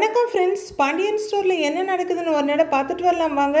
வணக்கம் ஃப்ரெண்ட்ஸ் பாண்டியன் ஸ்டோரில் என்ன நடக்குதுன்னு ஒரு நேரம் பார்த்துட்டு வரலாம் வாங்க.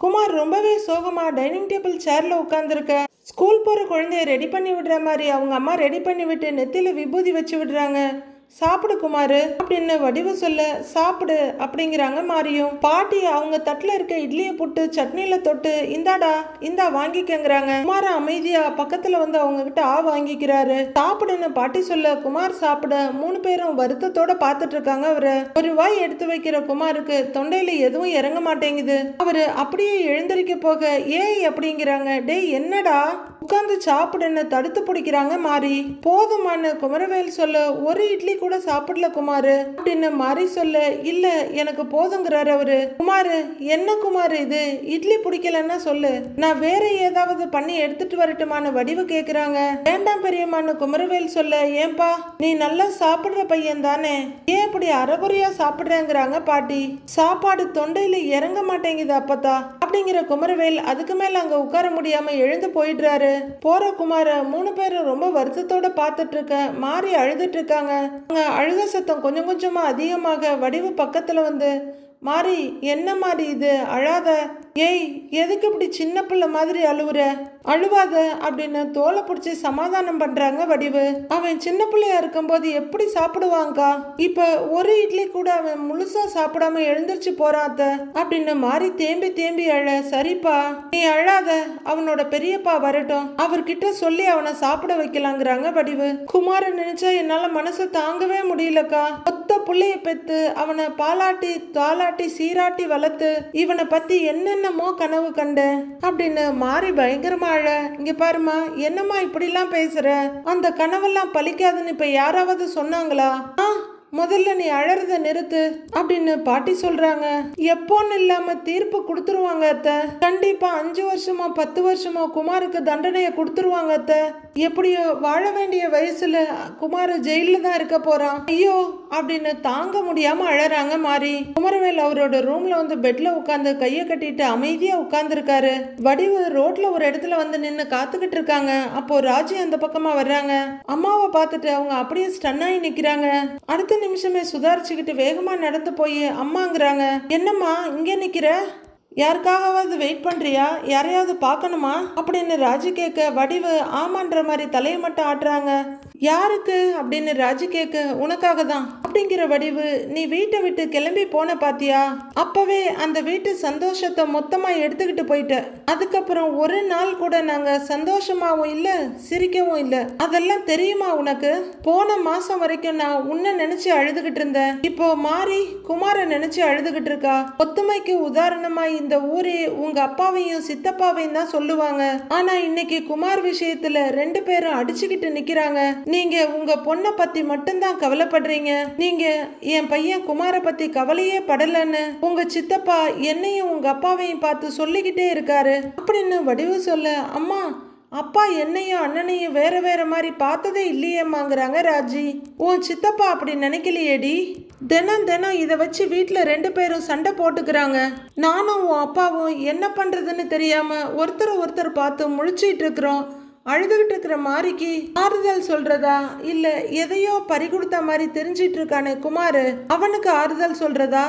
குமார் ரொம்பவே சோகமாக டைனிங் டேபிள் சேரில் உட்காந்துருக்க ஸ்கூல் போகிற குழந்தைய ரெடி பண்ணி விடுற மாதிரி அவங்க அம்மா ரெடி பண்ணி விட்டு நெத்தியில் விபூதி வச்சு விடுறாங்க. சாப்பிடு குமார் அப்படின்னு வடிவு சொல்ல சாப்பிடு அப்படிங்கிறாங்க மாரியும். பாட்டி அவங்க தட்டில் இருக்க இட்லியை புட்டு சட்னியில் தொட்டு இந்தாடா இந்தா வாங்கிக்கங்கிறாங்க. குமார அமைதியா பக்கத்தில் வந்து அவங்க கிட்ட ஆ வாங்கிக்கிறாரு. சாப்பிடுன்னு பாட்டி சொல்ல குமார் சாப்பிட. மூணு பேரும் வருத்தத்தோட பார்த்துட்டு இருக்காங்க அவரு. ஒரு வாய் எடுத்து வைக்கிற குமாருக்கு தொண்டையில எதுவும் இறங்க மாட்டேங்குது. அவரு அப்படியே எழுந்திருக்க போக ஏய் அப்படிங்கிறாங்க. டேய் என்னடா? உட்காந்து சாப்பிடுன்னு தடுத்து பிடிக்கிறாங்க மாறி போதுமான்னு குமரவேல் சொல்ல ஒரு இட்லி கூட சாப்பிடல குமாரு. அப்படின்னு மாறி சொல்ல இல்ல எனக்கு போதுங்கிறாரு அவரு. குமாரு என்ன குமார் இது? இட்லி பிடிக்கலன்னா சொல்லு. நான் வேற ஏதாவது பண்ணி எடுத்துட்டு வரட்டுமான்னு வடிவு கேக்குறாங்க. வேண்டாம் பெரியம்மான்னு குமரவேல் சொல்ல ஏன்பா நீ நல்லா சாப்பிடுற பையன் தானே. ஏன் இப்படி அறகுறையா சாப்பிடுறேங்கிறாங்க பாட்டி. சாப்பாடு தொண்டையில இறங்க மாட்டேங்குது அப்பத்தா. அப்படிங்கிற குமரவேல் அதுக்கு மேல அங்க உட்கார முடியாம எழுந்து போயிடுறாரு. போற குமார மூணு பேரும் ரொம்ப வருத்தத்தோட பார்த்துட்டு இருக்க மாறி அழுதுட்டு இருக்காங்க அங்க அழுக சத்தம் கொஞ்சம் கொஞ்சமா அதிகமாக வடிவு பக்கத்துல வந்து மாறி என்ன மாதிரி இது? அழாத ஏய் எதுக்கு இப்படி சின்ன பிள்ளை மாதிரி அழுவுற? அழுவாத அப்படின்னு தோலை பிடிச்சி சமாதானம் பண்றாங்க வடிவு. அவன் சின்ன பிள்ளையா இருக்கும்போது எப்படி சாப்பிடுவாங்கக்கா? இப்ப ஒரு இட்லி கூட அவன் முழுசா சாப்பிடாம எழுந்திருச்சு போறான் அப்படின்னு மாறி தேம்பி தேம்பி அழ சரிப்பா நீ அழாத அவனோட பெரியப்பா வரட்டும். அவர்கிட்ட சொல்லி அவனை சாப்பிட வைக்கலாங்கிறாங்க வடிவு. குமார நினைச்சா என்னால மனசை தாங்கவே முடியலக்கா. மொத்த பிள்ளைய பெத்து அவனை பாலாட்டி தாலாட்டி சீராட்டி வளர்த்து இவனை பத்தி என்னென்ன என்னமோ கனவு கண்டேன் அப்படின்னு மாறி பயங்கரமா அழ இங்க பாருமா என்னம்மா இப்படிலாம் பேசுற? அந்த கனவெல்லாம் பலிக்காதுன்னு இப்ப யாராவது சொன்னாங்களா? ஆ முதல்ல நீ அழறத நிறுத்து அப்படின்னு பாட்டி சொல்றாங்க. எப்போன்னு இல்லாம தீர்ப்பு கொடுத்துருவாங்க அத்தை. கண்டிப்பா அஞ்சு வருஷமோ பத்து வருஷமோ குமாருக்கு தண்டனையை கொடுத்துருவாங்க அத்தை. எப்படியோ வாழ வேண்டிய வயசுல குமார் ஜெயில தான் இருக்க போறான். ஐயோ அப்படின்னு தாங்க முடியாம அழறாங்க மாறி. குமரவேல் அவரோட ரூம்ல வந்து பெட்ல உட்காந்து கையை கட்டிட்டு அமைதியா உட்கார்ந்துருக்காரு. வடிவு ரோட்ல ஒரு இடத்துல வந்து நின்னு காத்துக்கிட்டு இருக்காங்க. அப்போ ராஜி அந்த பக்கமா வர்றாங்க. அம்மாவை பார்த்துட்டு அவங்க அப்படியே ஸ்டன் ஆகி நிக்கிறாங்க. அடுத்த நிமிஷமே சுதாரிச்சுக்கிட்டு வேகமா நடந்து போய் அம்மாங்கிறாங்க. என்னம்மா இங்க நிக்கிற? யாருக்காகவாவது வெயிட் பண்ணுறியா யாரையாவது பார்க்கணுமா? அப்படின்னு ராஜி கேட்க வடிவு ஆமான்ற மாதிரி தலையை மட்டும் ஆட்டுறாங்க. யாருக்கு? அப்படின்னு ராஜி கேட்க உனக்காக தான் அப்படிங்கிற வடிவு நீ வீட்டை விட்டு கிளம்பி போன பாத்தியா? அப்பவே அந்த வீட்டு சந்தோஷத்தை மொத்தமா எடுத்துக்கிட்டு போயிட்ட. அதுக்கப்புறம் ஒரு நாள் கூட நாங்க சந்தோஷமாவும் இல்ல சிரிக்கவும் இல்ல. அதெல்லாம் தெரியுமா உனக்கு? போன மாசம் வரைக்கும் நான் உன்னை நினைச்சு அழுதுகிட்டு இருந்தேன். இப்போ மாறி குமார நினைச்சு அழுதுகிட்டு இருக்கா. ஒத்துமைக்கு உதாரணமா இந்த ஊரே உங்க அப்பாவையும் சித்தப்பாவையும் தான் சொல்லுவாங்க. ஆனா இன்னைக்கு குமார் விஷயத்துல ரெண்டு பேரும் அடிச்சுக்கிட்டு நிக்கிறாங்க. நீங்க உங்க பொண்ணை பத்தி மட்டும்தான் கவலைப்படுறீங்க. நீங்க என் பையன் குமார பத்தி கவலையே படலன்னு உங்க சித்தப்பா என்னையும் உங்க அப்பாவையும் பார்த்து சொல்லிக்கிட்டே இருக்காரு. அப்படின்னு வடிவு சொல்ல அம்மா அப்பா என்னையும் அண்ணனையும் வேற வேற மாதிரி பார்த்ததே இல்லையேம்மாங்கிறாங்க ராஜி. உன் சித்தப்பா அப்படி நினைக்கலையேடி? தினம் தினம் இதை வச்சு வீட்டில் ரெண்டு பேரும் சண்டை போட்டுக்கிறாங்க. நானும் உன் அப்பாவும் என்ன பண்ணுறதுன்னு தெரியாமல் ஒருத்தர் ஒருத்தர் பார்த்து முழிச்சிட்டு இருக்கிறோம். அழுதுகிட்டு இருக்கிற மாரிக்கு ஆறுதல் சொல்றதா? இல்ல எதையோ பறி கொடுத்த மாதிரி தெரிஞ்சிட்டு இருக்கானே குமார். அவனுக்கு ஆறுதல் சொல்றதா?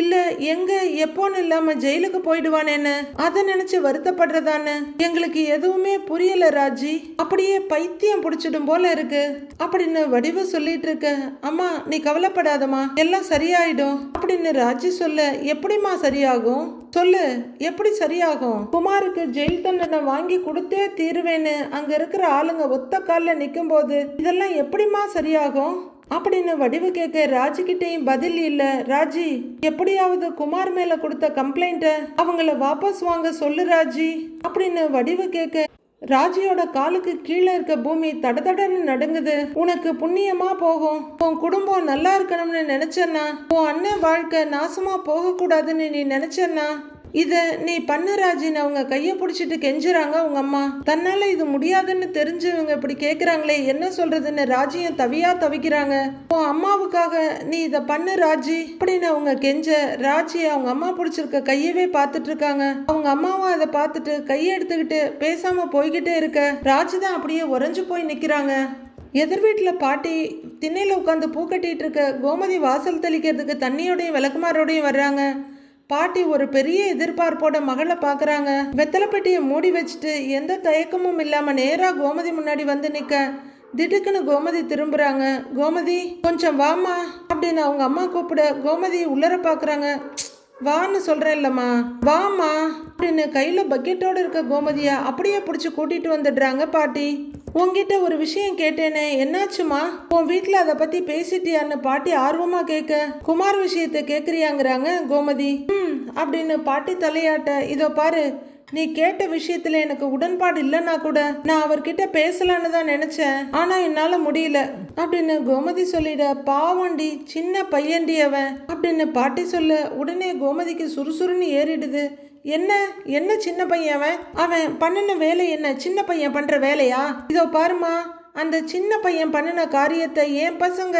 இல்ல எங்க எப்போன்னு இல்லாம ஜெயிலுக்கு போயிடுவானேன்னு? அதை நினைச்சு வருத்தப்படுறதான்னு? எங்களுக்கு எதுவுமே புரியல ராஜி. அப்படியே பைத்தியம் பிடிச்சிடும் போல இருக்கு. அப்படின்னு வடிவு சொல்லிட்டு இருக்க அம்மா நீ கவலைப்படாதம்மா. எல்லாம் சரியாயிடும். அப்படின்னு ராஜி சொல்ல எப்படிம்மா சரியாகும்? சொல்லு எப்படி சரியாகும்? குமாருக்கு ஜெயில் தண்டனை வாங்கி கொடுத்தே தீருவேன்னு அங்க இருக்கிற ஆளுங்க ஒத்த காலில் நிற்கும் போது இதெல்லாம் எப்படிம்மா சரியாகும்? அப்படின்னு வடிவு கேட்க ராஜிக்கிட்டையும் பதில் இல்ல. ராஜி எப்படியாவது குமார் மேல கொடுத்த கம்ப்ளைண்ட்டை அவங்கள வாபஸ் வாங்க சொல்லு ராஜி அப்படின்னு வடிவு கேட்க ராஜியோட காலுக்கு கீழே இருக்க பூமி தடதடன்னு நடுங்குது. உனக்கு புண்ணியமா போகும். உன் குடும்பம் நல்லா இருக்கணும்னு நினைச்சேன்னா உன் அண்ணன் வாழ்க்கை நாசமா போகக்கூடாதுன்னு நீ நினைச்சேன்னா இதை நீ பண்ண ராஜின்னு அவங்க கையை பிடிச்சிட்டு கெஞ்சுறாங்க உங்க அம்மா. தன்னால இது முடியாதுன்னு தெரிஞ்சவங்க இப்படி கேட்குறாங்களே என்ன சொல்றதுன்னு ராஜியும் தவியா தவிக்கிறாங்க. உன் அம்மாவுக்காக நீ இதை பண்ணு ராஜி. அப்படின்னு அவங்க கெஞ்ச ராஜி அவங்க அம்மா பிடிச்சிருக்க கையவே பார்த்துட்டு இருக்காங்க அவங்க அம்மாவும் அதை பார்த்துட்டு கையை எடுத்துக்கிட்டு பேசாம போய்கிட்டே இருக்க. ராஜி தான் அப்படியே உறைஞ்சு போய் நிற்கிறாங்க எதிர் வீட்டில் பாட்டி திண்ணையில் உட்காந்து பூ கட்டிகிட்டு இருக்க கோமதி வாசல் தெளிக்கிறதுக்கு தண்ணியோடையும் விளக்குமாரோடையும் வர்றாங்க. பாட்டி ஒரு பெரிய எதிர்பார்ப்போட மகளை பார்க்குறாங்க வெத்தலைப்பட்டியை மூடி வச்சுட்டு எந்த தயக்கமும் இல்லாமல் நேராக கோமதி முன்னாடி வந்து நிற்க திடுக்குன்னு கோமதி திரும்புகிறாங்க கோமதி கொஞ்சம் வாம்மா அப்படின்னு அவங்க அம்மா கூப்பிட கோமதி உள்ளர பார்க்குறாங்க வான்னு சொல்கிறேன் இல்லைம்மா வாம்மா அப்படின்னு கையில் பக்கெட்டோடு இருக்க கோமதியை அப்படியே பிடிச்சி கூட்டிகிட்டு வந்துடுறாங்க பாட்டி. உங்ககிட்ட ஒரு விஷயம் கேட்டேனே என்னாச்சுமா? உன் வீட்டில் அதை பற்றி பேசிட்டியான்னு பாட்டி ஆர்வமாக கேட்க குமார் விஷயத்தை கேட்குறியாங்கிறாங்க கோமதி. ம் அப்படின்னு பாட்டி தலையாட்ட இதோ பாரு நீ கேட்ட விஷயத்துல எனக்கு உடன்பாடு இல்லைன்னா கூட நான் அவர்கிட்ட பேசலான்னு தான் நினைச்சேன் ஆனா என்னால முடியல அப்படின்னு கோமதி சொல்லிட பாவண்டி சின்ன பையன்டி அவன் அப்படின்னு பாட்டி சொல்ல உடனே கோமதிக்கு சுறுசுறுன்னு ஏறிடுது. என்ன? என்ன சின்ன பையன் அவன்? அவன் பண்ணின வேலை என்ன? சின்ன பையன் பண்ற வேலையா? இதோ பாருமா அந்த சின்ன பையன் பண்ணின காரியத்தை என் பசங்க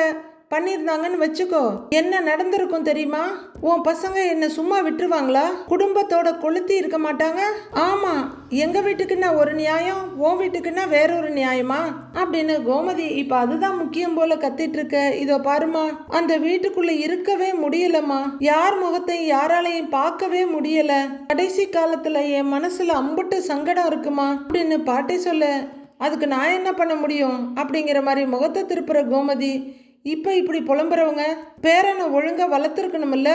பண்ணியிருந்தாங்கன்னு வச்சுக்கோ. என்ன நடந்திருக்கும் தெரியுமா? உன் பசங்க என்ன சும்மா விட்டுருவாங்களா? குடும்பத்தோட கொளுத்தி இருக்க மாட்டாங்க? ஆமா எங்க வீட்டுக்குன்னா ஒரு நியாயம் உன் வீட்டுக்குன்னா வேற ஒரு நியாயமா? அப்படின்னு கோமதி இப்ப அதுதான் முக்கியம் போல கத்திட்டு இருக்க இதோ பாருமா அந்த வீட்டுக்குள்ள இருக்கவே முடியலம்மா. யார் முகத்தையும் யாராலையும் பார்க்கவே முடியல. கடைசி காலத்துல என் மனசுல அம்புட்டு சங்கடம் இருக்குமா? அப்படின்னு பாட்டி சொல்ல. அதுக்கு நான் என்ன பண்ண முடியும்? அப்படிங்கிற மாதிரி முகத்தை திருப்புற கோமதி இப்போ இப்படி புலம்புறவங்க பேரனை ஒழுங்கா வளர்த்துருக்கணும்ல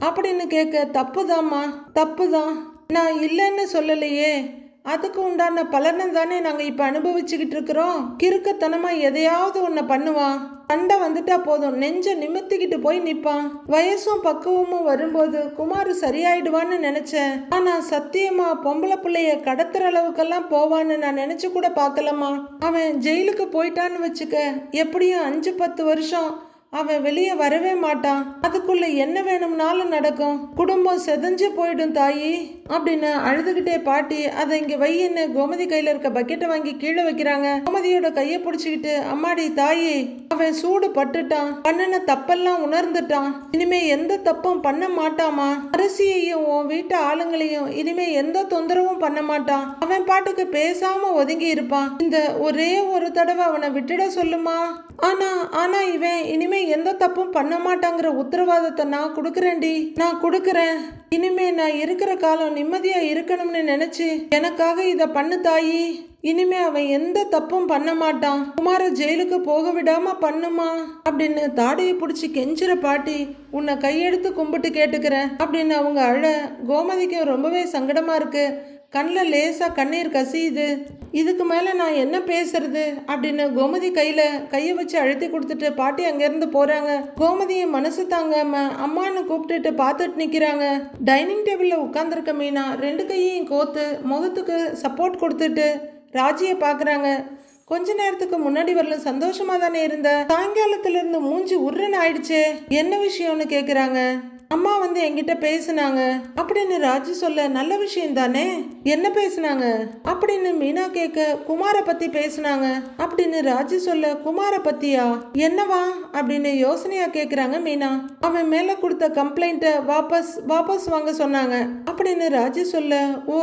அப்படின்னு கேட்க தப்புதாம்மா தப்புதான். நான் இல்லைன்னு சொல்லலையே. அதுக்கு உண்டான பலனை தானே நாங்கள் இப்போ அனுபவிச்சுக்கிட்டு இருக்கிறோம். கிறுக்கத்தனமாக எதையாவது ஒன்று பண்ணுவான். சண்டை வந்துட்டா போதும். நெஞ்ச நிமித்திக்கிட்டு போய் நிற்பான் வயசும் பக்குவமும் வரும்போது குமார் சரியாயிடுவான்னு நினைச்சேன். ஆனா சத்தியமா பொம்பளை பிள்ளைய கடத்துற அளவுக்கெல்லாம் போவான்னு நான் நினைச்சு கூட பார்க்கலம்மா. அவன் ஜெயிலுக்கு போயிட்டான்னு வச்சுக்க எப்படியும் அஞ்சு பத்து வருஷம் அவன் வெளியே வரவே மாட்டான். அதுக்குள்ள என்ன வேணும்னாலும் நடக்கும். குடும்பம் செதஞ்சு போயிடும் தாயி. அப்படின்னு அழுதுகிட்டே பாட்டி அதை இங்க வையின்னு கோமதி கையில இருக்க பக்கெட்டை வாங்கி கீழே வைக்கிறாங்க. கோமதியோட கையை பிடிச்சிக்கிட்டு அம்மாடி தாயி. அவன் சூடு பட்டுட்டான். பண்ணின தப்பெல்லாம் உணர்ந்துட்டான். இனிமே எந்த தப்பும் பண்ண மாட்டாமா? அரசியையும் உன் வீட்டு ஆளுங்களையும் இனிமே எந்த தொந்தரவும் பண்ண மாட்டான். அவன் பாட்டுக்கு பேசாம ஒதுங்கி இருப்பான். இந்த ஒரே ஒரு தடவை அவனை விட்டுட சொல்லுமா? ஆனா ஆனா இவன் இனிமே எந்த தப்பும் பண்ண மாட்டாங்கிற உத்தரவாதத்தை நான் கொடுக்குறேன்டி. நான் கொடுக்குறேன். இனிமே நான் இருக்கிற காலம் நிம்மதியா இருக்கணும்னு நினைச்சு எனக்காக இத பண்ணு தாயி. இனிமே அவன் எந்த தப்பும் பண்ண மாட்டான். குமார ஜெயிலுக்கு போக விடாம பண்ணுமா? அப்படின்னு தாடையை பிடிச்சி கெஞ்சுற பாட்டி உன்னை கையெடுத்து கும்பிட்டு கேட்டுக்கிறேன். அப்படின்னு அவங்க அழ கோமதிக்கு ரொம்பவே சங்கடமா இருக்கு. கண்ணில் லேசாக கண்ணீர் கசியுது. இதுக்கு மேலே நான் என்ன பேசுறது? அப்படின்னு கோமதி கையில் கையை வச்சு அழுத்தி கொடுத்துட்டு பாட்டி அங்கேருந்து போகிறாங்க கோமதியை மனசு தாங்காம அம்மான்னு கூப்பிட்டுட்டு பார்த்துட்டு நிற்கிறாங்க டைனிங் டேபிளில் உட்காந்துருக்க மீனா ரெண்டு கையையும் கோத்து முகத்துக்கு சப்போர்ட் கொடுத்துட்டு ராஜியை பார்க்குறாங்க. கொஞ்ச நேரத்துக்கு முன்னாடி வரல சந்தோஷமா தானே இருந்த? சாயங்காலத்துல இருந்து மூஞ்சி உருன்னு ஆயிடுச்சே. என்ன விஷயம்னு கேக்குறாங்க. அம்மா வந்து என்கிட்ட பேசுனாங்க. அப்படின்னு ராஜு சொல்ல நல்ல விஷயம் தானே? என்ன பேசுனாங்க? அப்படின்னு மீனா கேட்க குமார பத்தி பேசுனாங்க. அப்படின்னு ராஜு சொல்ல குமார பத்தியா? என்னவா? அப்படின்னு யோசனையா கேக்குறாங்க மீனா. அவன் மேல கொடுத்த கம்ப்ளைண்ட்டை வாபஸ் வாபஸ் வாங்க சொன்னாங்க. அப்படின்னு ராஜு சொல்ல ஓ.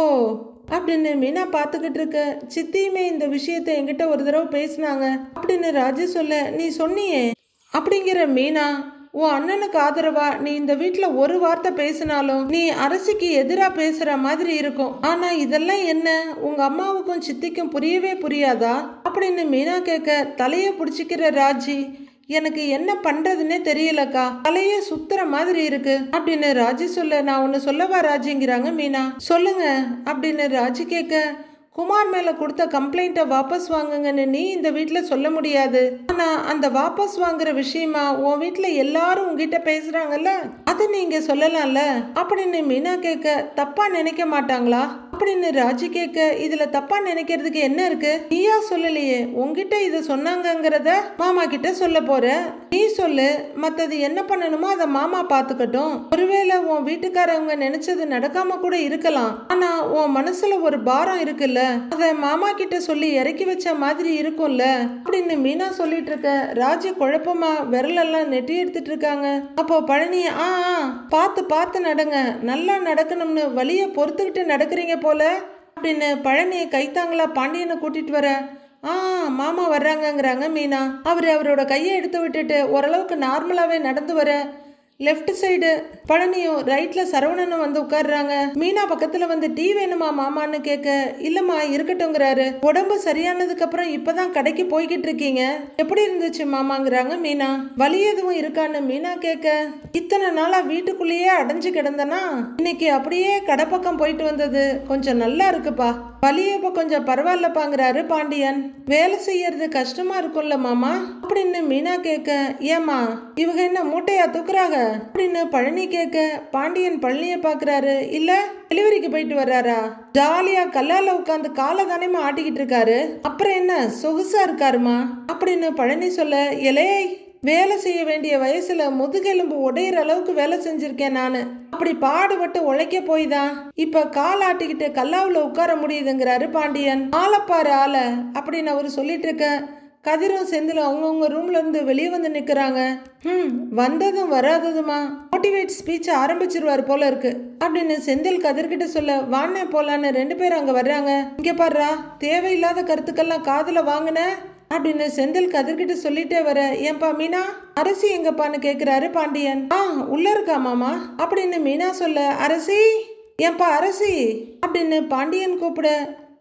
அப்படின்னு மீனா பார்த்துக்கிட்டு இருக்க சித்தியுமே இந்த விஷயத்தை என்கிட்ட ஒரு தடவை பேசினாங்க. அப்படின்னு ராஜு சொல்ல நீ சொன்னியே? அப்படிங்கிற மீனா உன் அண்ணனுக்கு ஆதரவா? நீ இந்த வீட்டில் ஒரு வார்த்தை பேசினாலும் நீ அரசிக்கு எதிராக பேசுற மாதிரி இருக்கும். ஆனா இதெல்லாம் என்ன? உங்க அம்மாவுக்கும் சித்திக்கும் புரியவே புரியாதா? அப்படின்னு மீனா கேட்க தலையை பிடிச்சிக்கிற ராஜி எனக்கு என்ன பண்றதுன்னே தெரியலக்கா. தலையே சுத்துற மாதிரி இருக்கு. அப்படின்னு ராஜி சொல்ல நான் ஒன்னு சொல்லவா ராஜிங்கிறாங்க மீனா? சொல்லுங்க. அப்படின்னு ராஜி கேட்க குமார் மேல கொடுத்த கம்ப்ளைண்ட்டை வாபஸ் வாங்குங்கன்னு நீ இந்த வீட்டில் சொல்ல முடியாது. ஆனா அந்த வாபஸ் வாங்குற விஷயமா உன் வீட்டில் எல்லாரும் உங்ககிட்ட பேசுறாங்கல்ல? அதை நீங்க சொல்லலாம்ல? அப்படின்னு மீனா கேட்க தப்பா நினைக்க மாட்டாங்களா? அப்படின்னு ராஜி கேட்க இதுல தப்பா நினைக்கிறதுக்கு என்ன இருக்கு? நீயா சொல்லலையே உங்ககிட்ட இதை சொன்னாங்கங்கிறத மாமா கிட்ட சொல்ல போற. நீ சொல்லு மத்தது என்ன பண்ணணுமோ அதை மாமா பாத்துக்கட்டும் ஒருவேளை உன் வீட்டுக்காரவங்க நினைச்சது நடக்காம கூட இருக்கலாம். ஆனா உன் மனசுல ஒரு பாரம் இருக்குல்ல? அதை மாமா கிட்ட சொல்லி இறக்கி வச்ச மாதிரி இருக்கும்ல? அப்படின்னு மீனா சொல்லிட்டு இருக்க ராஜி குழப்பமா விரலெல்லாம் நெட்டி எடுத்துட்டு இருக்காங்க. அப்போ பழனி ஆ ஆ, பார்த்து பார்த்து நடங்க. நல்லா நடக்கணும்னு வழியை பொறுத்துக்கிட்டு நடக்கிறீங்க போல. அப்படின்னு பழனியை கைத்தாங்களா பாண்டியனை கூட்டிட்டு வர. ஆ மாமா வர்றாங்கங்கிறாங்க மீனா. அவர் அவரோட கையை எடுத்து விட்டுட்டு ஓரளவுக்கு நார்மலாகவே நடந்து வர. லெஃப்ட் சைடு பழனியும் ரைட்ல சரவணனும் வந்து உட்கார்றாங்க. மீனா பக்கத்துல வந்து டீ வேணுமா மாமான்னு கேட்க இல்லம்மா இருக்கட்டும்ங்கிறாரு. உடம்பு சரியானதுக்கு அப்புறம் இப்பதான் கடைக்கு போய்கிட்டு இருக்கீங்க. எப்படி இருந்துச்சு மாமாங்கிறாங்க மீனா. வலி எதுவும் இருக்கான்னு மீனா கேட்க இத்தனை நாளா வீட்டுக்குள்ளேயே அடைஞ்சு கிடந்தனா? இன்னைக்கு அப்படியே கடை பக்கம் போயிட்டு வந்தது. கொஞ்சம் நல்லா இருக்குப்பா. வலிய இப்ப கொஞ்சம் பரவாயில்லப்பாங்கிறாரு பாண்டியன். வேலை செய்யறது கஷ்டமா இருக்கும்ல மாமா? அப்படின்னு மீனா கேட்க ஏமா இவங்க என்ன மூட்டையா தூக்குறாங்க? அப்படின்னு பழனி கேட்க பாண்டியன் பழனியை பார்க்குறாரு. இல்லை டெலிவரிக்கு போயிட்டு வர்றாரா? ஜாலியா கல்லால உட்காந்து காலை தானேமா ஆட்டிக்கிட்டு இருக்காரு. அப்புறம் என்ன சொகுசா இருக்காருமா? அப்படின்னு பழனி சொல்ல இலையை வேலை செய்ய வேண்டிய வயசுல முதுகெலும்பு உடையிற அளவுக்கு வேலை செஞ்சிருக்கேன் நானு. அப்படி பாடுபட்டு உழைக்க போய் தான் இப்ப கால் ஆட்டிக்கிட்டு கல்லாவுல உட்கார முடியுதுங்கிறாரு பாண்டியன். ஆளப்பாரு ஆள அப்படின்னு அவர் சொல்லிட்டு இருக்க கதிரும் செந்திலும் அவங்கவுங்க ரூம்ல இருந்து வெளியே வந்து நிற்கிறாங்க ம் வந்ததும் வராததுமா? மோட்டிவேட் ஸ்பீச் ஆரம்பிச்சிருவார் போல இருக்கு. அப்படின்னு செந்தில் கதிர்கிட்ட சொல்ல வானே போலான்னு ரெண்டு பேரும் அங்கே வர்றாங்க. இங்கே பாடுறா தேவையில்லாத கருத்துக்கெல்லாம் காதில் வாங்கின? அப்படின்னு செந்தில் கதிர்கிட்ட சொல்லிட்டே வர ஏன்பா மீனா? அரசி எங்கப்பான்னு கேட்குறாரு பாண்டியன். ஆ உள்ள இருக்கா மாமா? அப்படின்னு மீனா சொல்ல அரசி? ஏன்பா அரசி? அப்படின்னு பாண்டியன் கூப்பிட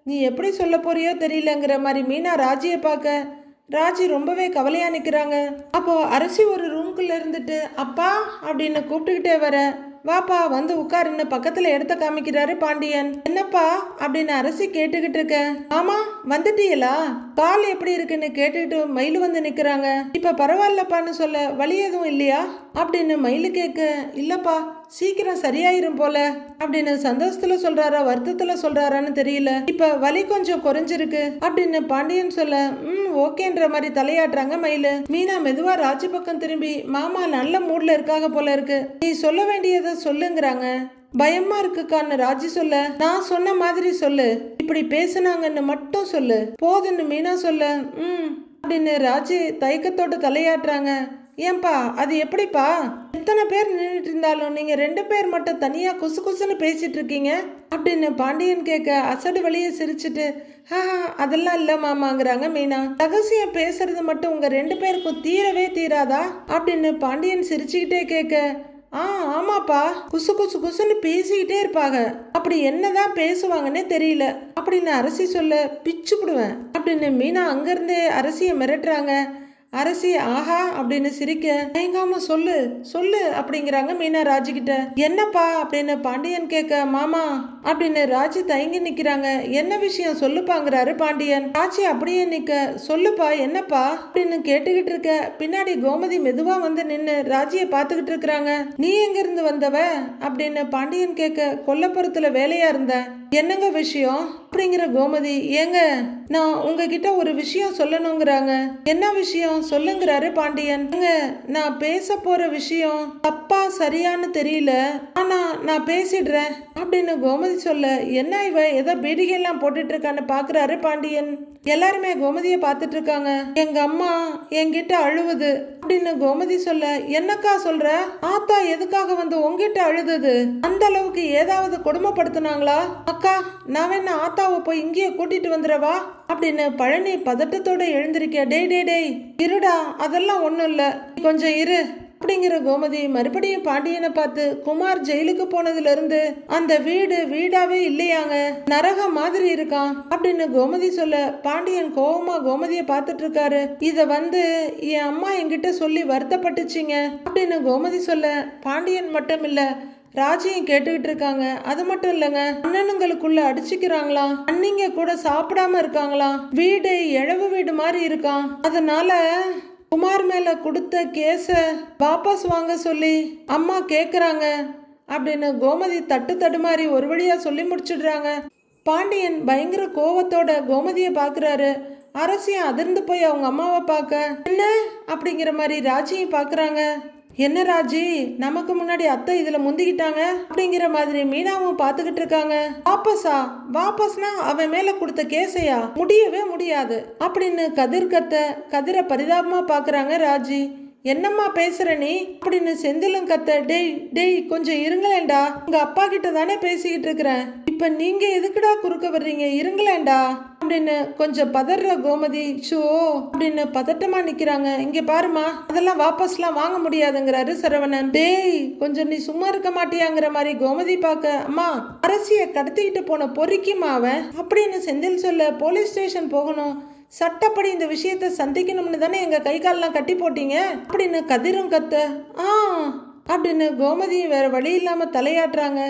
நீ எப்படி சொல்ல போறியோ தெரியலங்கிற மாதிரி மீனா ராஜியை பார்க்க ராஜி ரொம்பவே கவலையாக நிற்கிறாங்க அப்போ அரசி ஒரு ரூம்குள்ளே இருந்துட்டு அப்பா அப்படின்னு கூப்பிட்டுக்கிட்டே வர வாப்பா வந்து உட்காருன்னு பக்கத்தில் எடுத்த காமிக்கிறாரு பாண்டியன். என்னப்பா? அப்படின்னு அரசி கேட்டுக்கிட்டு இருக்க ஆமா வந்துட்டீங்களா? கால் எப்படி இருக்குன்னு கேட்டுக்கிட்டு மயில் வந்து நிற்கிறாங்க இப்போ பரவாயில்லப்பான்னு சொல்ல வழி எதுவும் இல்லையா? அப்படின்னு மயில் கேட்க இல்லைப்பா சீக்கிரம் சரியாயிரும் போல அப்படின்னு சந்தோஷத்துல சொல்றாரா வருத்தத்துல சொல்றாரான்னு தெரியல. இப்ப வலி கொஞ்சம் குறைஞ்சிருக்கு அப்படின்னு பாண்டியன் சொல்ல ம் ஓகேன்ற மாதிரி தலையாட்டுறாங்க மயிலு. மீனா மெதுவா ராஜி பக்கம் திரும்பி மாமா நல்ல மூட்ல இருக்காக போல இருக்கு. நீ சொல்ல வேண்டியதை சொல்லுங்கிறாங்க. பயமா இருக்குக்கான்னு ராஜி சொல்ல நான் சொன்ன மாதிரி சொல்லு. இப்படி பேசுனாங்கன்னு மட்டும் சொல்லு. போதுன்னு மீனா சொல்ல ம் அப்படின்னு ராஜி தயக்கத்தோட தலையாட்டுறாங்க. ஏன்பா அது எப்படிப்பா? எத்தனை பேர் நின்றுட்டு இருந்தாலும் நீங்க ரெண்டு பேர் மட்டும் தனியா குசு குசுன்னு பேசிட்டு இருக்கீங்க? அப்படின்னு பாண்டியன் கேட்க அசடு வழியே சிரிச்சிட்டு "ஆ, அதெல்லாம் இல்ல மாமாங்கிறாங்க மீனா. ரகசியம் பேசுறது மட்டும் உங்க ரெண்டு பேருக்கும் தீரவே தீராதா? அப்படின்னு பாண்டியன் சிரிச்சுக்கிட்டே கேட்க ஆ ஆமாப்பா. குசு குசு குசுன்னு பேசிக்கிட்டே இருப்பாங்க. அப்படி என்னதான் பேசுவாங்கன்னே தெரியல. அப்படின்னு அரசி சொல்ல பிச்சு விடுவேன் அப்படின்னு மீனா அங்கிருந்தே அரசியை மிரட்டுறாங்க. அரசி ஆஹா அப்படின்னு சிரிக்க தயங்காம சொல்லு சொல்லு அப்படிங்கிறாங்க மீனா ராஜு கிட்ட. என்னப்பா அப்படின்னு பாண்டியன் கேட்க மாமா அப்படின்னு ராஜி தயங்கி நிக்கிறாங்க. என்ன விஷயம்? சொல்லுப்பாங்கிறாரு பாண்டியன். ராஜி அப்படியே நிக்க சொல்லுப்பா என்னப்பா? அப்படின்னு கேட்டுக்கிட்டு இருக்க பின்னாடி கோமதி மெதுவா வந்து நின்னு ராஜியை பார்த்துக்கிட்டு இருக்கிறாங்க. நீ எங்க இருந்து வந்தவ? அப்படின்னு பாண்டியன் கேட்க கொல்லப்புறத்துல வேலையா இருந்த? என்னங்க விஷயம்? அப்படிங்கிற கோமதி ஏங்க நான் உங்ககிட்ட ஒரு விஷயம் சொல்லணுங்கிறாங்க. என்ன விஷயம்? சொல்லுங்கிறாரு பாண்டியன். நான் பேச போற விஷயம் தப்பா சரியான்னு தெரியல. ஆனா நான் பேசிடுறேன். அப்படின்னு கோமதி சொல்ல என்ன இவ ஏதோ பீடிகைலாம் போட்டுட்டு இருக்கான்னு பாக்குறாரு பாண்டியன். எல்லாருமே கோமதியை பார்த்துட்டு இருக்காங்க எங்க அம்மா என்கிட்ட அழுவுது. அப்படின்னு கோமதி சொல்ல என்னக்கா சொல்ற? ஆத்தா எதுக்காக வந்து உங்ககிட்ட அழுதுது? அந்த அளவுக்கு ஏதாவது கொடுமைப்படுத்துனாங்களா? அக்கா நான் வேணா ஆத்தாவை போய் இங்கேயே கூட்டிட்டு வந்துடவா? அப்படின்னு பழனி பதட்டத்தோட எழுந்திருக்க டே டே டேய் இருடா அதெல்லாம் ஒன்றும் இல்லை. கொஞ்சம் இரு. அப்படிங்கிற கோமதி மறுபடியும் பாண்டியனை பார்த்து குமார் ஜெயிலுக்கு போனதுல இருந்து அந்த வீடு வீடாவே இல்லையாங்க நரகம் மாதிரி இருக்கான் அப்படின்னு கோமதி சொல்ல பாண்டியன் கோவமா கோமதியை பார்த்துட்டு இருக்காரு. இத வந்து என் அம்மா என்கிட்ட சொல்லி வருத்தப்பட்டுச்சிங்க அப்படின்னு கோமதி சொல்ல பாண்டியன் மட்டும் இல்லை ராஜியும் கேட்டுக்கிட்டு இருக்காங்க அது மட்டும் இல்லைங்க அண்ணனுங்களுக்குள்ள அடிச்சுக்கிறாங்களாம் அண்ணிங்க கூட சாப்பிடாம இருக்காங்களாம் வீடு இழவு வீடு மாதிரி இருக்கான் அதனால குமார் மேல கொடுத்த கேஸை வாபஸ் வாங்க சொல்லி அம்மா கேக்குறாங்க அப்படின்னு கோமதி தட்டு தடுமாறி ஒரு வழியா சொல்லி முடிச்சிடுறாங்க. பாண்டியன் பயங்கர கோவத்தோட கோமதியை பார்க்குறாரு அரசியும் அதிர்ந்து போய் அவங்க அம்மாவை பார்க்க. என்ன? அப்படிங்கிற மாதிரி ராஜியும் பார்க்குறாங்க என்ன ராஜி நமக்கு முன்னாடி அத்தை இதுல முந்திக்கிட்டாங்க? அப்படிங்கிற மாதிரி மீனாவும் பார்த்துக்கிட்டு இருக்காங்க. வாபஸா? வாபஸ்னா அவன் மேல கொடுத்த கேஸையா? முடியவே முடியாது. அப்படின்னு கதிர் கத்த கதிரை பரிதாபமா பாக்குறாங்க ராஜி. என்னம்மா பேசுகிற நீ? அப்படின்னு செந்திலும் கத்த டேய் டேய் கொஞ்சம் இருங்களேன்டா. உங்கள் அப்பா கிட்ட தானே பேசிக்கிட்டு இருக்கிறேன். இப்போ நீங்கள் எதுக்குடா குறுக்க வர்றீங்க? இருங்களேன்டா. அப்படின்னு கொஞ்சம் பதற கோமதி ஷோ அப்படின்னு பதட்டமா நிக்கிறாங்க. இங்க பாருமா அதெல்லாம் வாபஸ்லாம் வாங்க முடியாதுங்கிறாரு சரவணன். டேய் கொஞ்சம் நீ சும்மா இருக்க மாட்டியாங்கிற மாதிரி கோமதி பார்க்க அம்மா அரசிய கடத்திக்கிட்டு போன பொறுக்கிமா அவன். அப்படின்னு செந்தில் சொல்ல போலீஸ் ஸ்டேஷன் போகணும். சட்டப்படி இந்த விஷயத்தை சந்திக்கணும்னு தானே எங்கள் கை கால்லாம் கட்டி போட்டீங்க? அப்படின்னு கதிரும் கத்த ஆ அப்படின்னு கோமதியும் வேறு வழி இல்லாமல் தலையாட்டுறாங்க.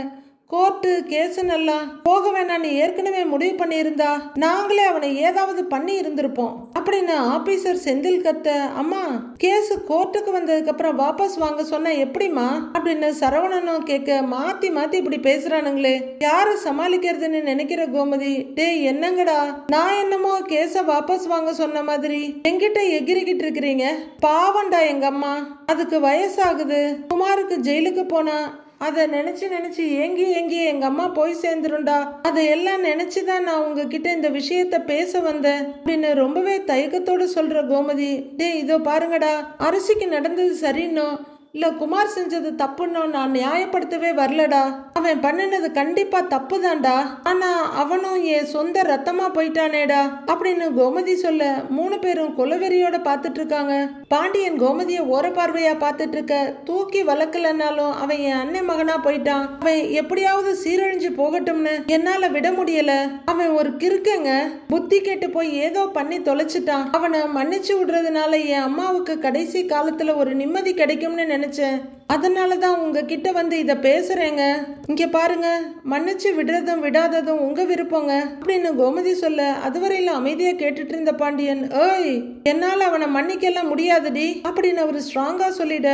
கோர்ட்டு கேஸுன்னெல்லாம் போக வேணாம்னு ஏற்கனவே முடிவு பண்ணியிருந்தா நாங்களே அவனை ஏதாவது பண்ணி இருந்திருப்போம் அப்படின்னு ஆபீசர் செந்தில் கத்த அம்மா கேஸ் கோர்ட்டுக்கு வந்ததுக்கு அப்புறம் வாபஸ் வாங்க சொன்னா எப்படிமா அப்படின்னு சரவணனும் கேட்க மாத்தி மாத்தி இப்படி பேசுறானுங்களே. யாரு சமாளிக்கிறதுன்னு நினைக்கிற கோமதி? டேய் என்னங்கடா? நான் என்னமோ கேஸ வாபஸ் வாங்க சொன்ன மாதிரி எங்கிட்ட எகிரிக்கிட்டு இருக்கிறீங்க. பாவண்டா எங்க அம்மா அதுக்கு வயசாகுது. குமாருக்கு ஜெயிலுக்கு போனா அதை நினச்சி நினச்சி ஏங்கி ஏங்கி எங்கள் அம்மா போய் சேர்ந்துருண்டா? அதை எல்லாம் நினைச்சுதான் நான் உங்ககிட்ட இந்த விஷயத்த பேச வந்தேன். அப்படின்னு ரொம்பவே தயக்கத்தோடு சொல்கிற கோமதி டேய் இதோ பாருங்கடா அரசிக்கு நடந்தது சரின்னோ இல்லை குமார் செஞ்சது தப்புன்னு நான் நியாயப்படுத்தவே வரலடா. அவன் பண்ணினது கண்டிப்பா தப்புதான்டா. ஆனா அவனும் என் சொந்த ரத்தமா போயிட்டானேடா. அப்படின்னு கோமதி சொல்ல மூணு பேரும் கொலவெறியோட பார்த்துட்டு இருக்காங்க பாண்டியன் கோமதியை ஓர பார்வையா பார்த்துட்டு இருக்க தூக்கி வளர்க்கலனாலும் அவன் என் அண்ணன் மகனா போயிட்டான். அவன் எப்படியாவது சீரழிஞ்சு போகட்டும்னு என்னால விட முடியல. அவன் ஒரு கிறுக்கங்க. புத்தி கேட்டு போய் ஏதோ பண்ணி தொலைச்சிட்டான். அவனை மன்னிச்சு விடுறதுனால என் அம்மாவுக்கு கடைசி காலத்துல ஒரு நிம்மதி கிடைக்கும்னு நினைச்சேன். அதனால தான் உங்ககிட்ட வந்து இதை பேசுறேங்க. இங்க பாருங்க மன்னிச்சு விடுறதும் விடாததும் உங்க விருப்பங்க. அப்படின்னு கோமதி சொல்ல அதுவரையில அமைதியா கேட்டுட்டு இருந்த பாண்டியன் ஏய் என்னால அவனை மன்னிக்கலாம் முடியாதுடி அப்படின்னு அவர் ஸ்ட்ராங்கா சொல்லிட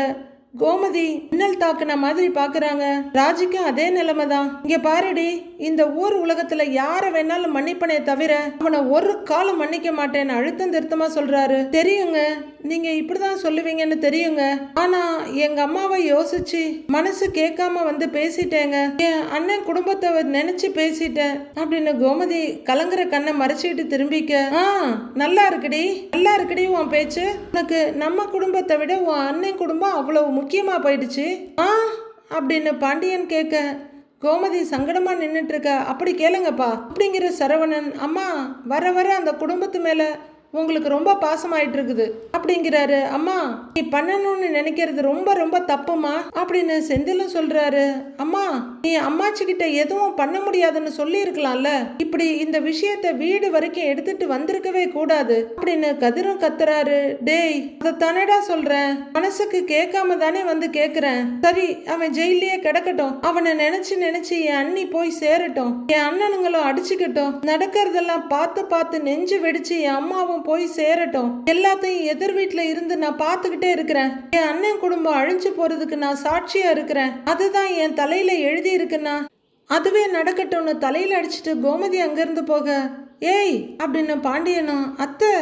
கோமதி மின்னல் தாக்குன மாதிரி பாக்குறாங்க. ராஜிக்கும் அதே நிலைமை தான் இங்க பாருடி இந்த ஊர் உலகத்துல யார வேணாலும் மன்னிப்பனே தவிர அவனை ஒரு காலம் மன்னிக்க மாட்டேன்னு அழுத்தம் திருத்தமா சொல்றாரு. தெரியுங்க நீங்க இப்படிதான் சொல்லுவீங்கன்னு தெரியுங்க. ஆனா எங்க அம்மாவை யோசிச்சு மனசு கேட்காம வந்து பேசிட்டேங்க. என் அண்ணன் குடும்பத்தை நினைச்சு பேசிட்டேன். அப்படின்னு கோமதி கலங்குற கண்ணை மறைச்சிட்டு திரும்பிக்க ஆ நல்லா இருக்குடி நல்லா இருக்குடி உன் பேச்சு. உனக்கு நம்ம குடும்பத்தை விட உன் அண்ணன் குடும்பம் அவ்வளவு முக்கியமாக போயிடுச்சு. ஆ அப்படின்னு பாண்டியன் கேட்க கோமதி சங்கடமாக நின்றுட்டுருக்க அப்படி கேளுங்கப்பா அப்படிங்கிற சரவணன் அம்மா வர வர அந்த குடும்பத்து மேலே உங்களுக்கு ரொம்ப பாசமாயிட்டு இருக்குது அப்படிங்கிறாரு. அம்மா நீ பண்ணணும்னு நினைக்கிறது ரொம்ப ரொம்ப தப்புமா? அப்படின்னு செந்திலும் சொல்றாரு. அம்மா நீ அம்மாச்சி கிட்ட எதுவும் பண்ண முடியாதுன்னு சொல்லி இருக்கலாம்ல இப்படி இந்த விஷயத்த வீடு வரைக்கும் எடுத்துட்டு வந்திருக்கவே கூடாது. அப்படின்னு கதிரும் கத்துறாரு. டேய் அதை தானேடா சொல்றேன் மனசுக்கு கேட்காம தானே வந்து கேக்குறேன். சரி அவன் ஜெயிலே கிடக்கட்டும். அவனை நினைச்சு நினைச்சு என் அண்ணி போய் சேரட்டும். என் அண்ணனுங்களும் அடிச்சுக்கட்டும். நடக்கிறதெல்லாம் பார்த்து பார்த்து நெஞ்சு வெடிச்சு என் அம்மாவும் போய் சேரட்டும். எல்லாத்தையும் எதிர் வீட்டுல இருந்து நான் பார்த்துக்கிட்டே இருக்கிறேன். என் அண்ணன் குடும்பம் அழிஞ்சு போறதுக்கு நான் சாட்சியா இருக்கிறேன். அதுதான் என் தலையில எழுதி இருக்குன்னா அதுவே நடக்கட்டும்னு தலையில அடிச்சிட்டு கோமதி அங்கிருந்து போக ஏய் அப்படின்னு பாண்டியனும் அத்தை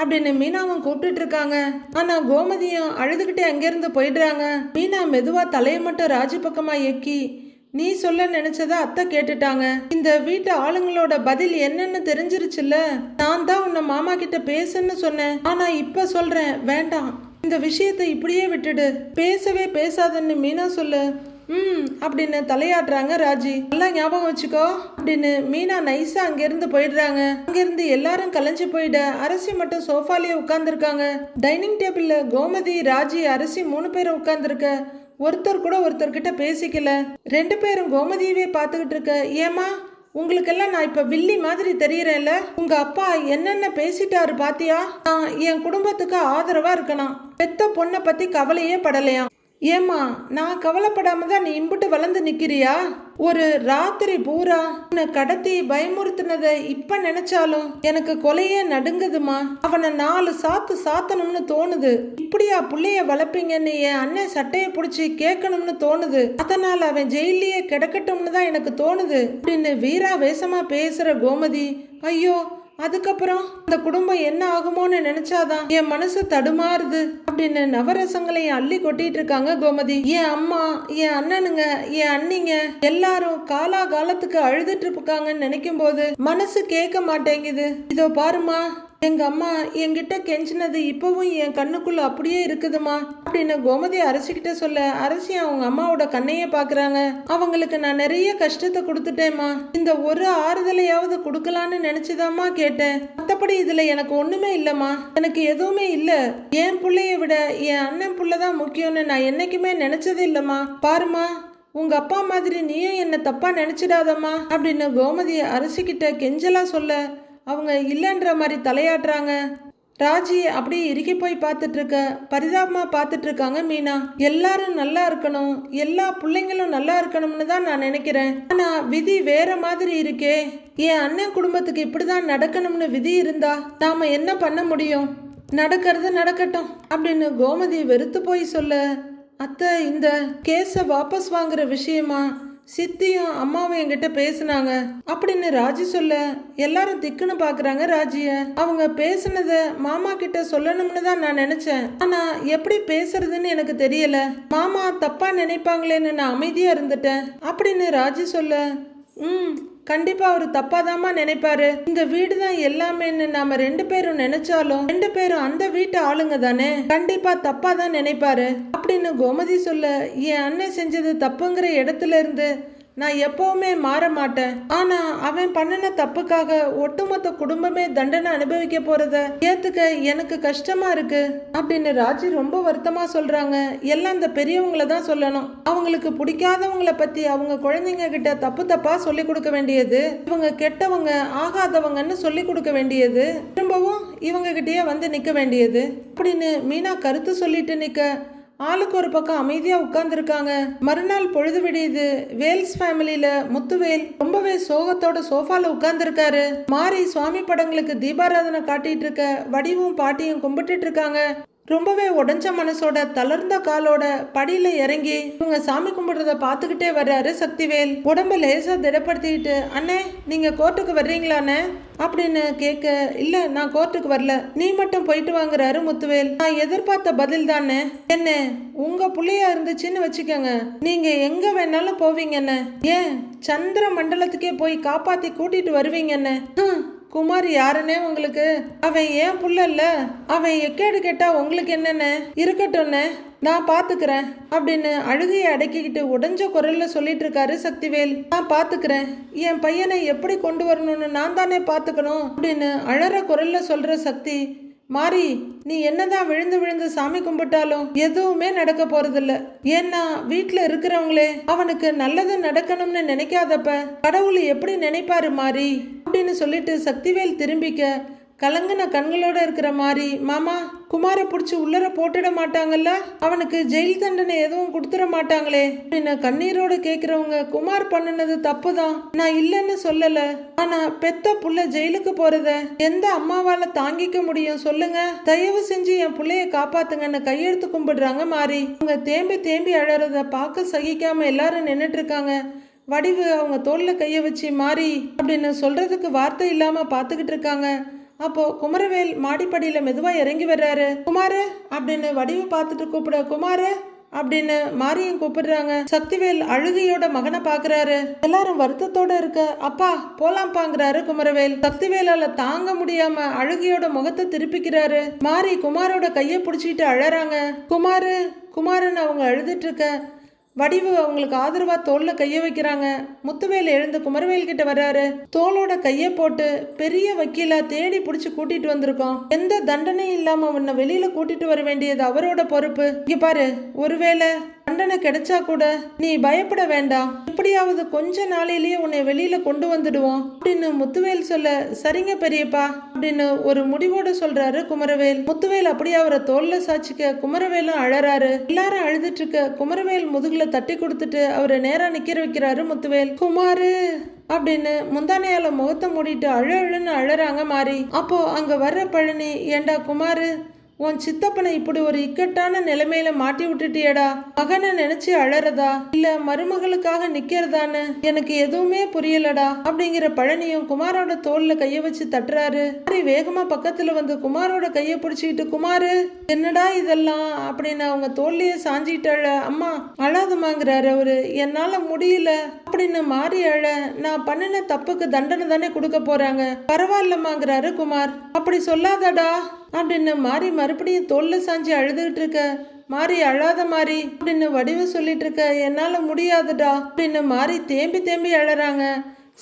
அப்படின்னு மீனாவும் கூப்பிட்டுட்டு இருக்காங்க. ஆனா கோமதியும் அழுதுகிட்டே அங்கிருந்து போயிடுறாங்க. மீனா மெதுவா தலையை மட்டும் ராஜி பக்கமா எக்கி நீ சொல்ல நினைச்சத அத்தை கேட்டுட்டாங்க. இந்த வீட்டு ஆளுங்களோட பதில் என்னன்னு தெரிஞ்சிருச்சுல்ல? நான் தான் உன்னை மாமா கிட்ட பேசுன்னு சொன்னேன். ஆனா இப்ப சொல்றேன் வேண்டாம். இந்த விஷயத்தை இப்படியே விட்டுடு. பேசவே பேசாதன்னு மீனா சொல்லு. ம் அப்படின்னு தலையாடுறாங்க ராஜி. நல்லா ஞாபகம் வச்சுக்கோ அப்படின்னு மீனா நைஸா அங்கிருந்து போயிடுறாங்க. அங்கிருந்து எல்லாரும் கலைஞ்சு போயிட அரசி மட்டும் சோஃபாலேயே உட்காந்துருக்காங்க டைனிங் டேபிள்ல கோமதி ராஜி அரசி மூணு பேரும் உட்காந்துருக்க ஒருத்தர் கூட ஒருத்தர்கிட்ட பேசிக்கல. ரெண்டு பேரும் கோமதியவே பார்த்துக்கிட்டு இருக்க ஏமா உங்களுக்கெல்லாம் நான் இப்போ வில்லி மாதிரி தெரியறேன்ல? உங்க அப்பா என்னென்ன பேசிட்டாரு பாத்தியா? நான் என் குடும்பத்துக்கு ஆதரவா இருக்கணும். பெத்த பொண்ணை பத்தி கவலையே படலையாம். ஏம்மா நான் கவலைப்படாம தான் நீ இம்புட்டு வளர்ந்து நிக்கிறியா? ஒரு ராத்திரி பூரா உன்னை கடத்தி பயமுறுத்தினதை இப்ப நினைச்சாலும் எனக்கு கொலையே நடுங்குதுமா அவனை நாலு சாத்து சாத்தணும்னு தோணுது. இப்படியா புள்ளைய வளர்ப்பீங்கன்னு என் அண்ணன் சட்டையை பிடிச்சி கேட்கணும்னு தோணுது. அதனால அவன் ஜெயிலேயே கிடக்கட்டும்னு தான் எனக்கு தோணுது. அப்படின்னு வீரா வேஷமா பேசுற கோமதி ஐயோ அதுக்கப்புறம் அந்த குடும்பம் என்ன ஆகுமோன்னு நினைச்சாதான் என் மனசு தடுமாறுது அப்படின்னு நவரசங்களையும் அள்ளி கொட்டிட்டு இருக்காங்க கோமதி. என் அம்மா என் அண்ணனுங்க என் அண்ணிங்க எல்லாரும் காலா காலத்துக்கு அழுதுட்டு இருக்காங்கன்னு நினைக்கும் போது மனசு கேட்க மாட்டேங்குது. இதோ பாருமா எங்க அம்மா என்கிட்ட கெஞ்சினது இப்பவும் என் கண்ணுக்குள்ள அப்படியே இருக்குதுமா அப்படின்னு கோமதி அரசிக்கிட்ட சொல்ல அரசி அவங்க அம்மாவோட கண்ணையே பாக்குறாங்க. அவங்களுக்கு நான் நிறைய கஷ்டத்தை கொடுத்துட்டேம்மா. இந்த ஒரு ஆறுதலையாவது கொடுக்கலான்னு நினைச்சுதாம்மா கேட்டேன். மத்தபடி இதுல எனக்கு ஒண்ணுமே இல்லம்மா. எனக்கு எதுவுமே இல்ல. என் பிள்ளைய விட என் அண்ணன் புள்ள தான் முக்கியம்னு நான் என்னைக்குமே நினைச்சதே இல்லம்மா. பாருமா உங்க அப்பா மாதிரி நீயும் என்ன தப்பா நினைச்சிடாதம்மா. அப்படின்னு கோமதி அரசிக்கிட்ட கெஞ்சலா சொல்ல அவங்க இல்லைன்ற மாதிரி தலையாட்டுறாங்க. ராஜி அப்படியே இறுகி போய் பார்த்துட்ருக்க பரிதாபமாக பார்த்துட்ருக்காங்க மீனா. எல்லாரும் நல்லா இருக்கணும் எல்லா பிள்ளைங்களும் நல்லா இருக்கணும்னு தான் நான் நினைக்கிறேன். ஆனால் விதி வேற மாதிரி இருக்கே. என் அண்ணன் குடும்பத்துக்கு இப்படி தான் நடக்கணும்னு விதி இருந்தா நாம் என்ன பண்ண முடியும்? நடக்கிறது நடக்கட்டும் அப்படின்னு கோமதி வெறுத்து போய் சொல்ல அத்தை இந்த கேஸை வாபஸ் வாங்குற விஷயமா? சித்தியும் அம்மாவும் என்கிட்ட பேசுனாங்க. அப்படின்னு ராஜி சொல்ல எல்லாரும் திக்குன்னு பாக்குறாங்க ராஜிய. அவங்க பேசுனத மாமா கிட்ட சொல்லணும்னு தான் நான் நினைச்சேன். ஆனா எப்படி பேசுறதுன்னு எனக்கு தெரியல. மாமா தப்பா நினைப்பாங்களேன்னு நான் அமைதியா இருந்துட்டேன். அப்படின்னு ராஜி சொல்ல ம் கண்டிப்பா அவர் தப்பாதாம்மா நினைப்பாரு. இந்த வீடு தான் எல்லாமேன்னு நாம ரெண்டு பேரும் நினைச்சாலும் ரெண்டு பேரும் அந்த வீட்டு ஆளுங்க தானே? கண்டிப்பா தப்பாக தான் நினைப்பாரு. அப்படின்னு கோமதி சொல்ல என் அண்ணன் செஞ்சது தப்புங்கிற இடத்துல இருந்து நான் எப்பவுமே மாற மாட்டேன். ஆனா அவன் பண்ணின தப்புக்காக ஒட்டுமொத்த குடும்பமே தண்டனை அனுபவிக்க போறத ஏத்துக்க எனக்கு கஷ்டமா இருக்கு. அப்படின்னு ராஜி ரொம்ப வருத்தமா சொல்றாங்க. எல்லாம் இந்த பெரியவங்கள தான் சொல்லணும். அவங்களுக்கு பிடிக்காதவங்கள பத்தி அவங்க குழந்தைங்க கிட்ட தப்பு தப்பா சொல்லி கொடுக்க வேண்டியது இவங்க கெட்டவங்க ஆகாதவங்கன்னு சொல்லி கொடுக்க வேண்டியது திரும்பவும் இவங்க கிட்டயே வந்து நிக்க வேண்டியது அப்படின்னு மீனா கருத்து சொல்லிட்டு நிக்க ஆளுக்கு ஒரு பக்கம் அமைதியாக உட்காந்துருக்காங்க மறுநாள் பொழுது விடியுது. வேல்ஸ் ஃபேமிலியில முத்துவேல் ரொம்பவே சோகத்தோட சோஃபால உட்காந்துருக்காரு மாறி சுவாமி படங்களுக்கு தீபாராதனை காட்டிட்டு இருக்க வடிவும் பாட்டியும் கும்பிட்டுட்டு இருக்காங்க. ரொம்பவே உடஞ்ச மனசோட தளர்ந்த காலோட படியில இறங்கி இவங்க சாமி கும்பிடுறத பார்த்துக்கிட்டே வர்றாரு சக்திவேல். உடம்ப லேசா திடப்படுத்திக்கிட்டு அண்ணே நீங்க கோர்ட்டுக்கு வர்றீங்களாண்ணே? அப்படின்னு கேட்க இல்ல நான் கோர்ட்டுக்கு வரல. நீ மட்டும் போயிட்டு வாங்குறாரு முத்துவேல். நான் எதிர்பார்த்த பதில் தானே? என்ன உங்க புள்ளையா இருந்துச்சுன்னு வச்சுக்கோங்க. நீங்க எங்க வேணாலும் போவீங்கண்ணே. ஏன் சந்திர மண்டலத்துக்கே போய் காப்பாத்தி கூட்டிட்டு வருவீங்கண்ணே? குமார் யாருன்னே உங்களுக்கு? அவன் ஏன் புள்ள இல்ல? அவன் எக்கேடு கேட்டா உங்களுக்கு என்னென்ன? இருக்கட்டும்னு. நான் பாத்துக்கிறேன். அப்படின்னு அழுகையை அடக்கிக்கிட்டு உடஞ்ச குரல்ல சொல்லிட்டு இருக்காரு சக்திவேல். நான் பாத்துக்கிறேன். என் பையனை எப்படி கொண்டு வரணும்னு நான் தானே பாத்துக்கணும். அப்படின்னு அழற குரல்ல சொல்ற சக்தி மாறி நீ என்னதான் விழுந்து விழுந்து சாமி கும்பிட்டாலும் எதுவுமே நடக்க போறதில்ல. ஏன்னா வீட்டுல இருக்கிறவங்களே அவனுக்கு நல்லது நடக்கணும்னு நினைக்காதப்ப கடவுள் எப்படி நினைப்பாரு மாறி அப்படின்னு சொல்லிட்டு சக்திவேல் திரும்பிக்க கலங்கின கண்களோட இருக்கிற மாதிரி மாமா குமாரை பிடிச்சி உள்ளர போட்டுட மாட்டாங்கல்ல? அவனுக்கு ஜெயில் தண்டனை எதுவும் கொடுத்துட மாட்டாங்களே? அப்படின்னு கண்ணீரோட கேட்குறவங்க குமார் பண்ணினது தப்பு தான் நான் இல்லைன்னு சொல்லல. ஆனா பெத்த புள்ள ஜெயிலுக்கு போறத எந்த அம்மாவால தாங்கிக்க முடியும் சொல்லுங்க. தயவு செஞ்சு என் பிள்ளைய காப்பாத்துங்கன்னு கையெடுத்து கும்பிடுறாங்க மாறி. அவங்க தேம்பி தேம்பி அழறத பார்க்க சகிக்காம எல்லாரும் நின்னுட்டு இருக்காங்க. வடிவு அவங்க தோல்ல கைய வச்சு மாறி அப்படின்னு சொல்றதுக்கு வார்த்தை இல்லாம பாத்துக்கிட்டு இருக்காங்க. அப்போ குமரவேல் மாடிப்படியில் மெதுவாக இறங்கி வர்றாரு. குமாரு அப்படின்னு வடிவு பார்த்துட்டு கூப்பிட குமாரு அப்படின்னு மாரியும் கூப்பிடுறாங்க. சக்திவேல் அழுகையோட மகனை பாக்குறாரு. எல்லாரும் வருத்தத்தோட இருக்க அப்பா போலாம்பாங்கிறாரு குமரவேல். சக்திவேலால தாங்க முடியாம அழுகையோட முகத்தை திருப்பிக்கிறாரு. மாரி குமாரோட கையை பிடிச்சிட்டு அழறாங்க. குமாரு குமாருன்னு அவங்க அழுதுட்டு இருக்க வடிவு அவங்களுக்கு ஆதரவா தோல்ல கைய வைக்கிறாங்க. முத்துவேல் எழுந்து குமரவேல் கிட்ட வர்றாரு. தோளோட கைய போட்டு பெரிய வக்கீலா தேடி புடிச்சு கூட்டிட்டு வந்திருக்கோம். எந்த தண்டனையும் இல்லாம உன்னை வெளியில கூட்டிட்டு வர வேண்டியது அவரோட பொறுப்பு. இங்க பாரு ஒருவேளை தண்டனை கிடைச்சா கூட நீ பயப்பட வேண்டாம். எப்படியாவது கொஞ்ச நாளையிலேயே உன்னை வெளியில கொண்டு வந்துடுவோம். அப்படின்னு முத்துவேல் சொல்ல சரிங்க பெரியப்பா அப்படின்னு ஒரு முடிவோட சொல்றாரு குமரவேல். முத்துவேல் அப்படியே அவரை தோல்ல சாச்சிக்க குமரவேலும் அழறாரு. எல்லாரும் அழுதுட்டு இருக்க குமரவேல் முதுகுல தட்டி கொடுத்துட்டு அவரை நேரா நிக்கிற வைக்கிறாரு முத்துவேல். குமாரு அப்படின்னு முந்தானையால முகத்தை மூடிட்டு அழு அழுன்னு அழறாங்க மாறி. அப்போ அங்க வர்ற பழனி ஏண்டா குமாரு உன் சித்தப்பனை இப்படி ஒரு இக்கட்டான நிலைமையில மாட்டி விட்டுட்டியடா? மகனை நினைச்சு அழறதா? இல்ல மருமகளுக்காக நிக்கிறதான்னு? எனக்கு எதுவுமே புரியலடா. அப்படிங்கிற பழனியும் குமாரோட தோல்ல கைய வச்சு தட்டுறாரு. மாறி வேகமா பக்கத்துல வந்து குமாரோட கைய பிடிச்சிக்கிட்டு குமாரு என்னடா இதெல்லாம்? அப்படின்னு அவங்க தோல்லையே சாஞ்சிட்டாள. அம்மா அழாதமாங்கிறாரு அவரு. என்னால முடியல. அப்படின்னு மாறி அழ நான் பண்ணின தப்புக்கு தண்டனை தானே கொடுக்க போறாங்க. பரவாயில்லம்மாங்கிறாரு குமார். அப்படி சொல்லாதடா. அப்படின்னு மாறி மறுபடியும் தோல்ல சாஞ்சி அழுதுகிட்டு இருக்க? மாறி அழாத மாறி. அப்படின்னு வடிவு சொல்லிட்டு இருக்க? என்னால் முடியாதுடா. அப்படின்னு மாறி தேம்பி தேம்பி அழறாங்க?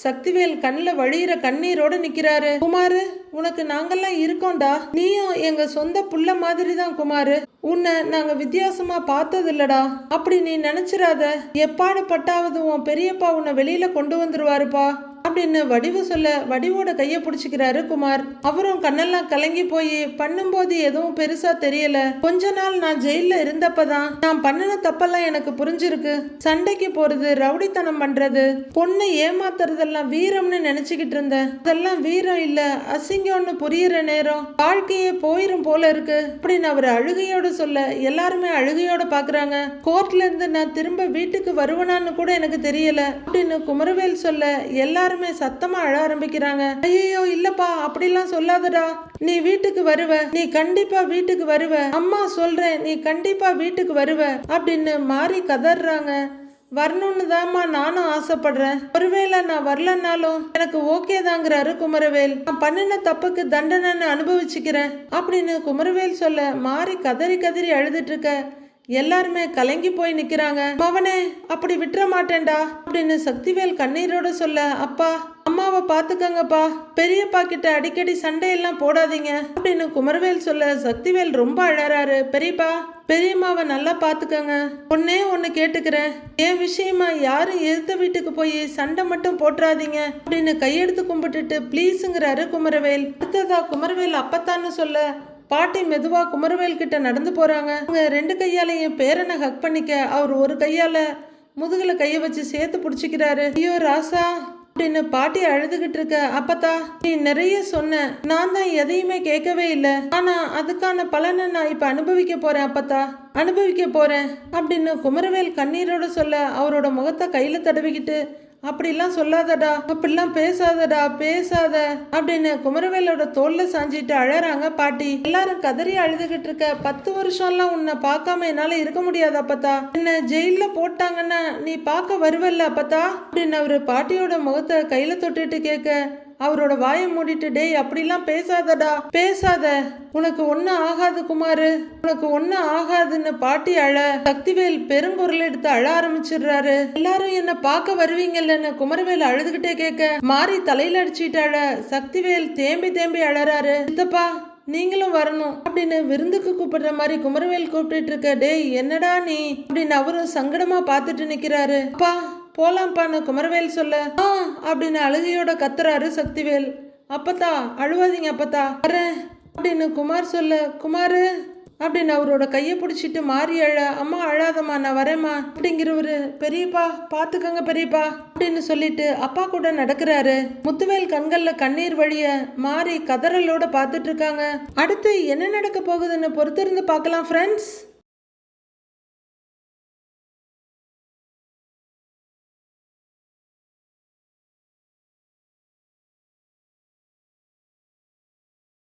சக்திவேல் கண்ணில் வழியிற கண்ணீரோட நிற்கிறாரு குமாரு உனக்கு நாங்கெல்லாம் இருக்கோம்டா. நீயும் எங்க சொந்த புள்ள மாதிரி தான் குமாரு. உன்னை நாங்க வித்தியாசமா பார்த்தது இல்லடா அப்படி நீ நினச்சிடாத எப்பாடு பட்டாவது உன் பெரியப்பா உன்னை வெளியில கொண்டு வந்துருவாருப்பா. அப்படின்னு வடிவு சொல்ல வடிவோட கையை பிடிச்சிக்கிறாரு குமார். அவரும் கண்ணெல்லாம் கலங்கி போய் பண்ணும்போது எதுவும் பெருசா தெரியல. கொஞ்ச நாள் நான் ஜெயில இருந்தப்பதான் நான் பண்ணின தப்பெல்லாம் எனக்கு புரிஞ்சிருக்கு. சண்டைக்கு போறது ரவுடித்தனம் பண்றது பொண்ணை ஏமாத்துறதெல்லாம் வீரம்னு நினைச்சுக்கிட்டு இருந்தேன். அதெல்லாம் வீரம் இல்ல அசிங்கம்னு புரியுற நேரம் வாழ்க்கையே போயிரும் போல இருக்கு. அப்படின்னு அவர் அழுகையோட சொல்ல எல்லாருமே அழுகையோட பாக்குறாங்க. கோர்ட்ல இருந்து நான் திரும்ப வீட்டுக்கு வருவனான்னு கூட எனக்கு தெரியல. அப்படின்னு குமரவேல் சொல்ல எல்லாரும் சத்தமா அழ ஆரம்பிக்கிறாங்க. ஐயோ இல்லப்பா அப்படிலாம் சொல்லாதடா. நீ வீட்டுக்கு வருவ. நீ கண்டிப்பா வீட்டுக்கு வருவ. அம்மா சொல்றேன் நீ கண்டிப்பா வீட்டுக்கு வருவ. அப்படின்னு மாறி கதறாங்க வரணும்னு தாம்மா நானும் ஆசைப்படுறேன். ஒருவேளை நான் வரலன்னாலும் எனக்கு ஓகே தாங்கிறாரு குமரவேல். நான் பண்ணின தப்புக்கு தண்டனைன்னு அனுபவிச்சுக்கிறேன் அப்படின்னு குமரவேல் சொல்ல மாறி கதறி கதறி அழுதுட்டு இருக்க. எல்லாருமே கலங்கி போய் நிக்கிறாங்க. மவனே அப்படி விட்டுற மாட்டேன்டா அப்படின்னு சக்திவேல் கண்ணீரோட சொல்ல அப்பா அம்மாவை பாத்துக்கங்கப்பா பெரியப்பா கிட்ட அடிக்கடி சண்டையெல்லாம் போடாதீங்க அப்படின்னு குமரவேல் சொல்ல சக்திவேல் ரொம்ப அழறாரு. பெரியப்பா பெரியம்மாவை நல்லா பாத்துக்கங்க ஒன்னே ஒன்னு கேட்டுக்கிறேன். என் விஷயமா யாரும் எதிர்த்த வீட்டுக்கு போய் சண்டை மட்டும் போட்டுறாதீங்க அப்படின்னு கையெடுத்து கும்பிட்டுட்டு ப்ளீஸுங்கிறாரு குமரவேல். அடுத்ததா குமரவேல் அப்பத்தான்னு சொல்ல பாட்டி மெதுவா குமரவேல் கிட்ட நடந்து போறாங்க. அவங்க ரெண்டு கையாலையும் பேரனை ஹக் பண்ணிக்க அவர் ஒரு கையால முதுகுல கைய வச்சு சேர்த்து பிடிச்சிக்கிறாரு. ஐயோ ராசா அப்படின்னு பாட்டி அழுதுகிட்டு இருக்க அப்பத்தா நீ நிறைய சொன்ன. நான் தான் எதையுமே கேட்கவே இல்லை. ஆனா அதுக்கான பலனை நான் இப்ப அனுபவிக்க போறேன் அப்பத்தா. அனுபவிக்க போறேன் அப்படின்னு குமரவேல் கண்ணீரோட சொல்ல அவரோட முகத்தை கையில தடவிக்கிட்டு அப்படிலாம் சொல்லாதடா அப்படிலாம் பேசாதடா பேசாத அப்படின்னு குமரவேலோட தோல்ல சாஞ்சிட்டு அழறாங்க பாட்டி. எல்லாரும் கதறி அழுதுகிட்டு இருக்க பத்து வருஷம்லாம் உன்னை பார்க்காம என்னால இருக்க முடியாது அப்பத்தா? என்ன ஜெயில போட்டாங்கன்னா நீ பார்க்க வருவல்ல அப்பத்தா? அப்படின்னு அவரு பாட்டியோட முகத்தை கையில தொட்டுட்டு கேட்க அவரோட வாயை மூடிட்டு டேய் அப்படிலாம் பேசாதடா பேசாத. உனக்கு ஒன்றும் ஆகாது குமாரு. உனக்கு ஒன்றும் ஆகாதுன்னு பாட்டி அழ சக்திவேல் பெருங்குரல் எடுத்து அழ ஆரம்பிச்சிடுறாரு. எல்லாரும் என்ன பார்க்க வருவீங்கல்லன்னு குமரவேல் அழுதுகிட்டே கேட்க மாறி தலையில அடிச்சிட்டு அழ. சக்திவேல் தேம்பி தேம்பி அழறாரு. சித்தப்பா நீங்களும் வரணும். அப்படின்னு விருந்துக்கு கூப்பிடுற மாதிரி குமரவேல் கூப்பிட்டுட்டு இருக்க டேய் என்னடா நீ? அப்படின்னு அவரும் சங்கடமா பார்த்துட்டு நிக்கிறாரு. அப்பா போலாம்ப்பான்னு குமரவேல் சொல்ல ஆ அப்படின்னு அழுகையோட கத்துறாரு சக்திவேல். அப்பத்தா அழுவாதீங்க அப்பத்தா. வரேன் அப்படின்னு குமார் சொல்ல குமாரு அப்படின்னு அவரோட கையை பிடிச்சிட்டு மாறி அழ அம்மா அழாதம்மா நான் வரேம்மா அப்படிங்கிறவரு பெரியப்பா பார்த்துக்கங்க பெரியப்பா அப்படின்னு சொல்லிட்டு அப்பா கூட நடக்கிறாரு. முத்துவேல் கண்கள்ல கண்ணீர் வழிய மாறி கதறலோட பார்த்துட்டு இருக்காங்க. அடுத்து என்ன நடக்க போகுதுன்னு பொறுத்திருந்து பார்க்கலாம் ஃப்ரெண்ட்ஸ்